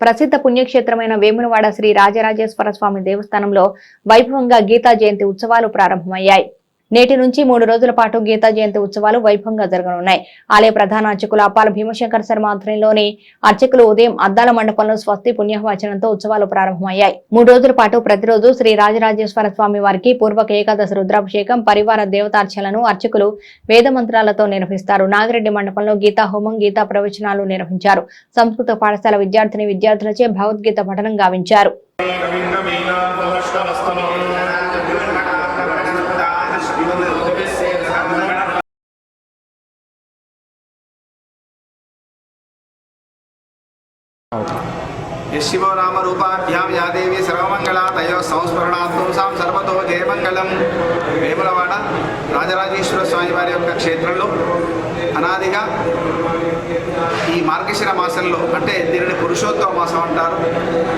ప్రసిద్ధ పుణ్యక్షేత్రమైన వేములవాడ శ్రీ రాజరాజేశ్వర స్వామి దేవస్థానంలో వైభవంగా గీతా జయంతి ఉత్సవాలు ప్రారంభమయ్యాయి. నేటి నుంచి మూడు రోజుల పాటు గీతా జయంతి ఉత్సవాలు వైభవంగా జరగనున్నాయి. ఆలయ ప్రధాన అర్చకులు అప్పాల భీమశంకర్ శర్మ ఆధ్వర్యంలోని అర్చకులు ఉదయం అద్దాల మండపంలో స్వస్తి పుణ్యవచనంతో ఉత్సవాలు ప్రారంభమయ్యాయి. మూడు రోజుల పాటు ప్రతిరోజు శ్రీ రాజరాజేశ్వర స్వామి వారికి పూర్వక ఏకాదశి రుద్రాభిషేకం పరివార దేవతార్చనలను అర్చకులు వేద మంత్రాలతో నిర్వహిస్తారు. నాగిరెడ్డి మండపంలో గీతా హోమం గీతా ప్రవచనాలు నిర్వహించారు. సంస్కృత పాఠశాల విద్యార్థిని విద్యార్థులచే భగవద్గీత పఠనం గావించారు. యశివో నామ రూపాభ్యాం యా దేవి సర్వమంగళ తయో సంస్మరణాత్మసాం సర్వతో జయమంగళం. వేములవాడ రాజరాజేశ్వర స్వామి వారి యొక్క క్షేత్రంలో అనాదిగా ఈ మార్గశిర మాసంలో అంటే దీనిని పురుషోత్తమ మాసం అంటారు.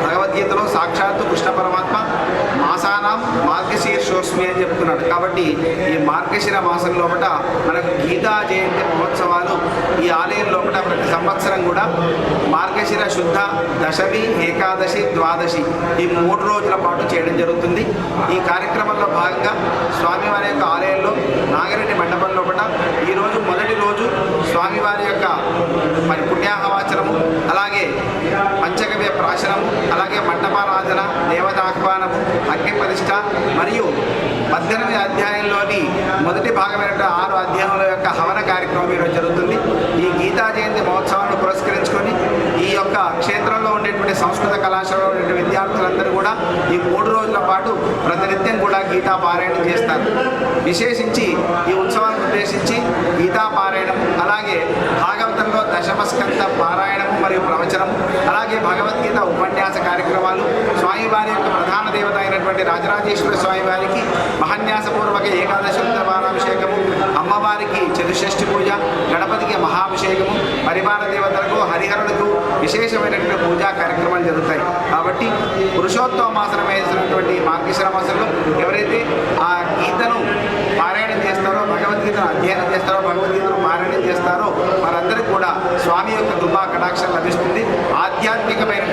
భగవద్గీతలో సాక్షాత్తు కృష్ణ మార్గశీర్షోస్మి అని చెప్తున్నాడు కాబట్టి ఈ మార్గశిర మాసం లోపల మనకు గీతా జయంతి మహోత్సవాలు ఈ ఆలయం లోపల ప్రతి సంవత్సరం కూడా మార్గశిర శుద్ధ దశమి ఏకాదశి ద్వాదశి ఈ మూడు రోజుల పాటు చేయడం జరుగుతుంది. ఈ కార్యక్రమంలో భాగంగా స్వామివారి యొక్క ఆలయంలో నాగిరెడ్డి మండపం లోపల ఈరోజు మొదటి రోజు స్వామివారి యొక్క మరి పుణ్యాహవాచనము అలాగే పంచగవ్య ప్రాశనము అలాగే పద్దెనిమిది అధ్యాయంలోని మొదటి భాగమైన ఆరు అధ్యాయముల యొక్క హవన కార్యక్రమం ఈరోజు జరుగుతుంది. ఈ గీతా జయంతి మహోత్సవాన్ని పురస్కరించుకొని ఈ యొక్క క్షేత్రంలో ఉండేటువంటి సంస్కృత కళాశాలలో ఉండే విద్యార్థులందరూ కూడా ఈ మూడు రోజుల పాటు ప్రతినిత్యం కూడా గీతా పారాయణం చేస్తారు. విశేషించి ఈ ఉత్సవాన్ని ఉద్దేశించి గీతా పారాయణం అలాగే భాగవతంలో దశమస్కంత పారాయణము మరియు ప్రవచనం అలాగే భగవద్గీత ఉపన్యాస కార్యక్రమాలు స్వామివారి యొక్క ప్రధాన దేవత అయినటువంటి రాజరాజేశ్వర స్వామి వారికి ఉపన్యాసపూర్వక ఏకాదశి పాలాభిషేకము అమ్మవారికి చతుషష్ఠి పూజ గణపతికి మహాభిషేకము పరివార దేవతలకు హరిహరులకు విశేషమైనటువంటి పూజా కార్యక్రమాలు జరుగుతాయి. కాబట్టి పురుషోత్తమ మాసనం వేసినటువంటి మార్గశిర మాసంలో ఎవరైతే ఆ గీతను పారాయణం చేస్తారో భగవద్గీతను అధ్యయనం చేస్తారో భగవద్గీతను పారాయణం చేస్తారో వారందరికీ కూడా స్వామి యొక్క కృపా కటాక్షం లభిస్తుంది. ఆధ్యాత్మికమైన